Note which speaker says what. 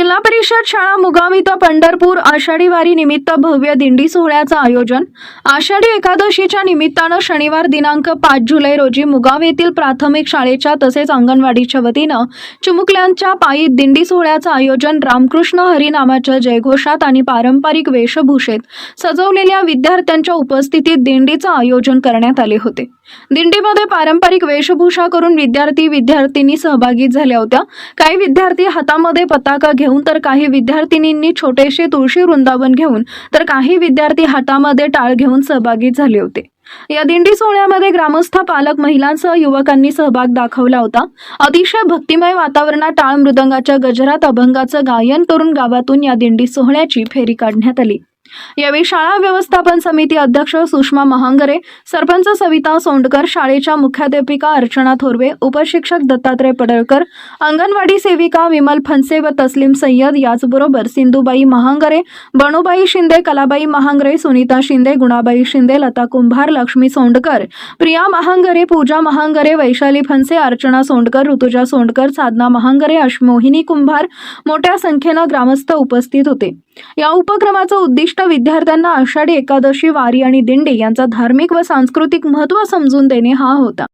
Speaker 1: जिल्हा परिषद शाळा मुगाम इथं पंढरपूर आषाढी वारी निमित्त भव्य दिंडी सोहळ्याचं आयोजन. आषाढी एकादशीच्या निमित्तानं शनिवार दिनांक पाच जुलै रोजी मुगाव येथील प्राथमिक शाळेच्या तसेच अंगणवाडीच्या वतीनं चिमुकल्यांच्या पायी दिंडी सोहळ्याचं आयोजन रामकृष्ण हरिनामाच्या जयघोषात आणि पारंपरिक वेशभूषेत सजवलेल्या विद्यार्थ्यांच्या उपस्थितीत दिंडीचं आयोजन करण्यात आले होते. दिंडीमध्ये पारंपरिक वेशभूषा करून विद्यार्थी विद्यार्थिनी सहभागी झाल्या होत्या. काही विद्यार्थी हातामध्ये पताका घेऊन तर काही विद्यार्थिनींनी छोटेसे तुळशी वृंदावन घेऊन तर काही विद्यार्थी हातामध्ये टाळ घेऊन सहभागी झाले होते. या दिंडी सोहळ्यामध्ये ग्रामस्थ पालक महिलांसह युवकांनी सहभाग दाखवला होता. अतिशय भक्तिमय वातावरणात टाळ मृदंगाच्या गजरात अभंगाचं गायन करून गावातून या दिंडी सोहळ्याची फेरी काढण्यात आली. यावेळी शाळा व्यवस्थापन समिती अध्यक्ष सुषमा महांगरे सरपंच सविता सोंडकर शाळेच्या मुख्याध्यापिका अर्चना थोरवे उपशिक्षक दत्तात्रय पडळकर अंगणवाडी सेविका विमल फनसे व तस्लीम सय्यद याचबरोबर सिंधुबाई महांगरे बणूबाई शिंदे कलाबाई महांगरे सुनीता शिंदे गुणाबाई शिंदे लता कुंभार लक्ष्मी सोंडकर प्रिया महांगरे पूजा महांगरे वैशाली फनसे अर्चना सोंडकर ऋतुजा सोंडकर साधना महांगरे अश मोहिनी कुंभार मोठ्या संख्येनं ग्रामस्थ उपस्थित होते. या उपक्रमाचं उद्दिष्ट विद्यार्थ्यांना आषाढी एकादशी वारी आणि दिंडी यांचा धार्मिक व सांस्कृतिक महत्त्व समजून देणे हा होता.